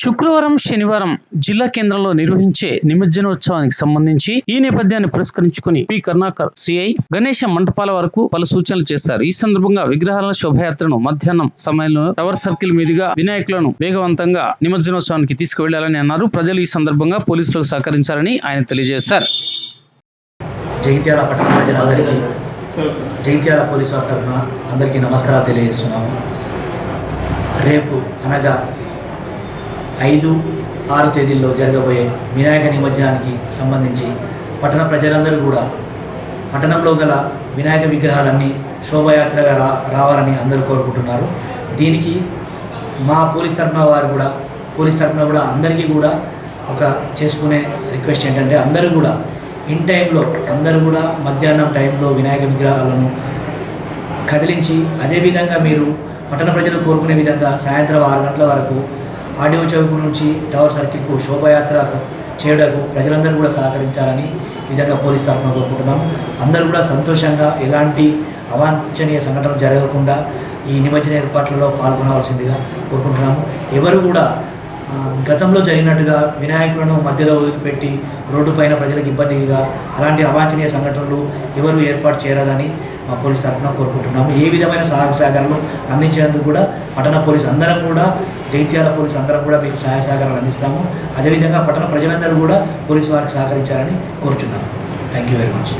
శుక్రవారం శనివారం జిల్లా కేంద్రంలో నిర్వహించే నిమజ్జనోత్సవానికి సంబంధించి ఈ నేపథ్యాన్ని పురస్కరించుకుని పి. కరుణాకర్ సిఐ గణేష మంటపాల వరకు పలు సూచనలు చేశారు. ఈ సందర్భంగా విగ్రహాల శోభయాత్రను మధ్యాహ్నం సమయంలో టవర్ సర్కిల్ మీదుగా వినాయకులను వేగవంతంగా నిమజ్జనోత్సవానికి తీసుకువెళ్ళాలని అన్నారు. ప్రజలు ఈ సందర్భంగా పోలీసులకు సహకరించాలని ఆయన తెలియజేశారు. పట్టణ ప్రజలందరికీ పోలీసు వారి తరఫున అందరికీ నమస్కారాలు తెలియజేస్తున్నాము. రేపు అనగా ఐదు ఆరు తేదీల్లో జరగబోయే వినాయక నిమజ్జనానికి సంబంధించి పట్టణ ప్రజలందరూ కూడా పట్టణంలో గల వినాయక విగ్రహాలన్నీ శోభయాత్రగా రా రావాలని అందరూ కోరుకుంటున్నారు. దీనికి మా పోలీస్ తరఫున వారు కూడా పోలీస్ తరఫున కూడా అందరికీ కూడా ఒక చేసుకునే రిక్వెస్ట్ ఏంటంటే అందరూ కూడా ఇన్ టైంలో అందరూ కూడా మధ్యాహ్నం టైంలో వినాయక విగ్రహాలను కదిలించి అదేవిధంగా మీరు పట్టణ ప్రజలు కోరుకునే విధంగా సాయంత్రం ఆరు గంటల వరకు ఆడియో చౌక్ నుంచి టవర్ సర్కిల్కు శోభయాత్ర చేయడకు ప్రజలందరూ కూడా సహకరించాలని విధంగా పోలీస్ తరఫున కోరుకుంటున్నాము అందరూ కూడా సంతోషంగా ఎలాంటి అవాంఛనీయ సంఘటనలు జరగకుండా ఈ నిమజ్జన ఏర్పాట్లలో పాల్గొనవలసిందిగా కోరుకుంటున్నాము. ఎవరు కూడా గతంలో జరిగినట్టుగా వినాయకులను మధ్యలో వదిలిపెట్టి రోడ్డుపైన ప్రజలకు ఇబ్బందిగా అలాంటి అవాంఛనీయ సంఘటనలు ఎవరు ఏర్పాటు చేయరాదని మా పోలీస్ తరఫున కోరుకుంటున్నాము. ఏ విధమైన సహాయ సహకారాలు అందించేందుకు కూడా పట్టణ పోలీస్ అందరం కూడా జైత్యాల పోలీస్ అందరం కూడా మీకు సహాయ సహకారాలు అందిస్తాము. అదేవిధంగా పట్టణ ప్రజలందరూ కూడా పోలీసు వారికి సహకరించాలని కోరుచున్నాము. Thank you very much